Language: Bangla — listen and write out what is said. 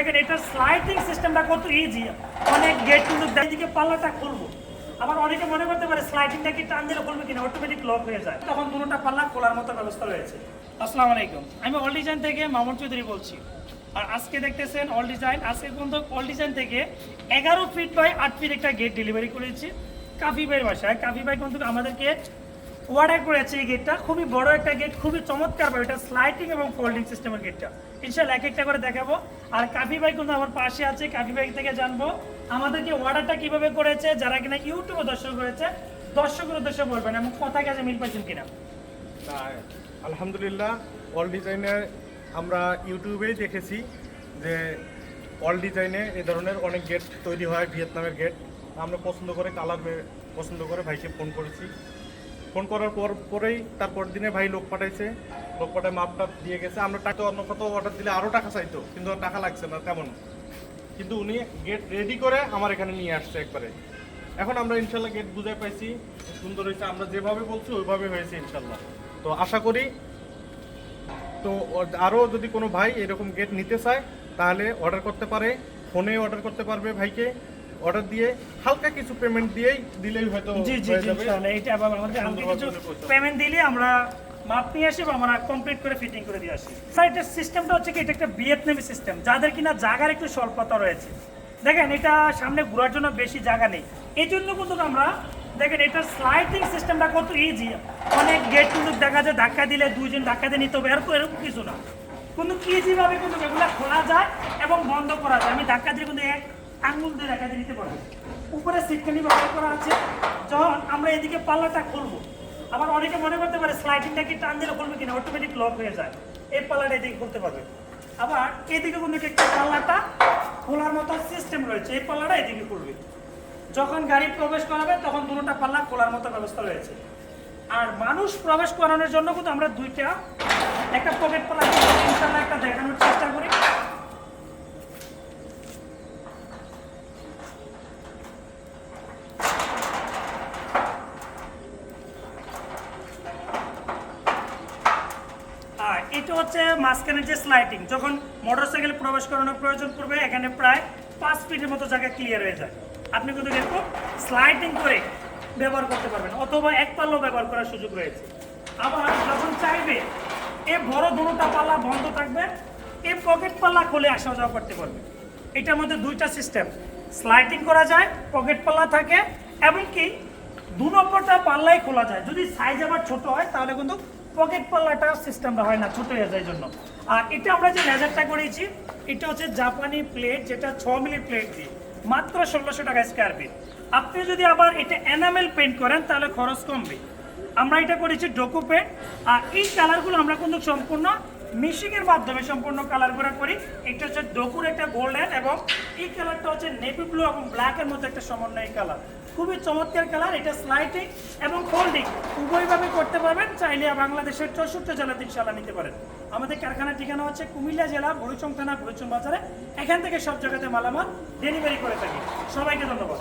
দেখেন এটার স্লাইডিং সিস্টেমটা কত ইজি অনেক গেট কিন্তু দিকে পাল্লাটা খুলবো। আবার অনেকে মনে করতে পারে স্লাইডিংটা কি টান দিলে খুলবে কিনা অটোমেটিক লক হয়ে যায়। তখন দুটোটা পাল্লা খোলার মতো ব্যবস্থা রয়েছে। আসসালামু আলাইকুম। আমি অল ডিজাইন থেকে মামুন চৌধুরী বলছি। আর আজকে দেখতেছেন অল ডিজাইন আজকে কিন্তু অল ডিজাইন থেকে এগারো ফিট বাই আট ফিট একটা গেট ডেলিভারি করেছি। কাফি ভাইয়ের বাসায়। কাফি ভাই কিন্তু আমাদেরকে অর্ডার করেছে এই গেটটা খুবই বড় একটা গেট খুবই চমৎকার ভাবে। এটা স্লাইডিং এবং ফোল্ডিং সিস্টেমের গেটটা ইনশাল্লাহ এক একটা করে দেখাবো। আর কাফি ভাই কিন্তু আমার পাশে আছে। কাফি ভাই থেকে জানব আমাদেরকে অর্ডারটা কীভাবে করেছে, যারা কিনা ইউটিউবে দর্শক করেছে দর্শকের উদ্দেশ্যে বলবেন এবং কথা কাজে মিল পাইছেন কিনা। আলহামদুলিল্লাহ অল ডিজাইনে আমরা ইউটিউবেই দেখেছি যে অল ডিজাইনে এ ধরনের অনেক গেট তৈরি হয়, ভিয়েতনামের গেট আমরা পছন্দ করে কালার পছন্দ করে ভাইকে ফোন করেছি। ফোন করার পর পরেই তারপর দিনে ভাই লোক পাঠাইছে। লোক পাঠায় মাপ টাপ দিয়ে গেছে। আমরা টাকা অন্য কত অর্ডার দিলে আরও টাকা চাইতো, কিন্তু টাকা লাগছে না তেমন। কিন্তু উনি গেট রেডি করে আমার এখানে নিয়ে আসছে একবারে। এখন আমরা ইনশাল্লাহ গেট বুঝে পাইছি, সুন্দর হয়েছে। আমরা যেভাবে বলছি, ওইভাবে হয়েছে ইনশাল্লাহ। তো আশা করি, তো আরও যদি কোনো ভাই এরকম গেট নিতে চায়, তাহলে অর্ডার করতে পারে। ফোনে অর্ডার করতে পারবে ভাইকে। অর্ডার দিয়ে হালকা কিছু পেমেন্ট দিয়েই দিলেই হয়তো জি জি জি ইনশাআল্লাহ এইটা আবার আমাদের হালকা কিছু পেমেন্ট দিলে আমরা মাপ নিয়ে আসি বা আমরা কমপ্লিট করে ফিটিং করে দিয়ে আসি। স্যার এটার সিস্টেমটা হচ্ছে কি এটা একটা ভিয়েতনামি সিস্টেম যাদের কিনা জায়গার একটু স্বল্পতা রয়েছে। দেখেন এটা সামনে ঘোরার জন্য বেশি জায়গা নেই। এই জন্য কিন্তু আমরা দেখেন এটার স্লাইডিং সিস্টেমটা কত ইজি অনেক গেট কিন্তু দেখা যায় ধাক্কা দিলে দুইজন ধাক্কা দিয়ে নিতে হবে। এরকম এরকম কিছু না। কিন্তু ইজিভাবে কিন্তু এগুলো খোলা যায় এবং বন্ধ করা যায়। আমি ধাক্কা দিয়ে কিন্তু এক আঙুল দিয়ে দিয়ে নিতে পারব। উপরে সিটকানি ব্যবহার করা আছে। যখন আমরা এদিকে পাল্লাটা খুলবো, আবার অনেকে মনে করতে পারে স্লাইডিংটা কি টান দিলে খুলবে কিনা অটোমেটিক লক হয়ে যায়। এই পাল্লাটা এদিকে খুলতে পারবে। আবার এদিকে কিন্তু একটা পাল্লাটা খোলার মতো সিস্টেম রয়েছে, এই পাল্লাটা এদিকে খুলবে। যখন গাড়ি প্রবেশ করাবে, তখন দুটোটা পাল্লা খোলার মতো ব্যবস্থা রয়েছে। আর মানুষ প্রবেশ করানোর জন্য কিন্তু আমরা দুইটা, একটা পকেট পাল্লা ইনশাল্লাহ একটা দেখানোর চেষ্টা করি আর এটা হচ্ছে মাঝখানে যে স্লাইডিং যখন মোটরসাইকেল প্রবেশ করানোর প্রয়োজন পড়বে, এখানে প্রায় পাঁচ ফিটের মতো জায়গা ক্লিয়ার হয়ে যায়। আপনি কিন্তু এরকম স্লাইডিং করে ব্যবহার করতে পারবেন, অথবা এক পাল্লাও ব্যবহার করার সুযোগ রয়েছে। আবার যখন চাইবে, এ বড় দুটোটা পাল্লা বন্ধ থাকবে এই পকেট পাল্লা খুলে আসা যাওয়া করতে পারবে। এটার মধ্যে দুইটা সিস্টেম স্লাইডিং করা যায় পকেট পাল্লা থাকে এবং কি দু নম্বরটা পাল্লাই খোলা যায়। যদি সাইজ আবার ছোট হয়, তাহলে কিন্তু পকেট পাল্লাটা সিস্টেমটা হয় না, ছোট হয়ে জন্য। আর এটা আমরা যে লেজারটা করেছি, এটা হচ্ছে জাপানি প্লেট, যেটা ছ মিলি প্লেট দিয়ে, মাত্র ষোলোশো টাকা স্কোয়ার ফিট আপনি যদি আবার এটা এনামেল পেন্ট করেন, তাহলে খরচ কমবে। আমরা এটা করেছি ডোকো পেন্ট আর এই কালারগুলো আমরা কিন্তু সম্পূর্ণ মিশিংয়ের মাধ্যমে সম্পূর্ণ কালার করা করি। এটা হচ্ছে ডোকুর একটা গোল্ডেন এবং এই কালারটা হচ্ছে নেভি ব্লু এবং ব্ল্যাকের মধ্যে একটা সমন্বয় কালার খুবই চমৎকার কালার, এটা স্লাইডিং এবং ফোল্ডিং উভয়ভাবে করতে পারবেন, চাইলে বাংলাদেশের চৌষট্টি জেলাতে ইনশাল্লাহ নিতে পারেন। আমাদের কারখানার ঠিকানা হচ্ছে কুমিল্লা জেলা ভরুচং থানা ভরুচং বাজারে। এখান থেকে সব জায়গাতে মালামাল ডেলিভারি করে থাকি। সবাইকে ধন্যবাদ।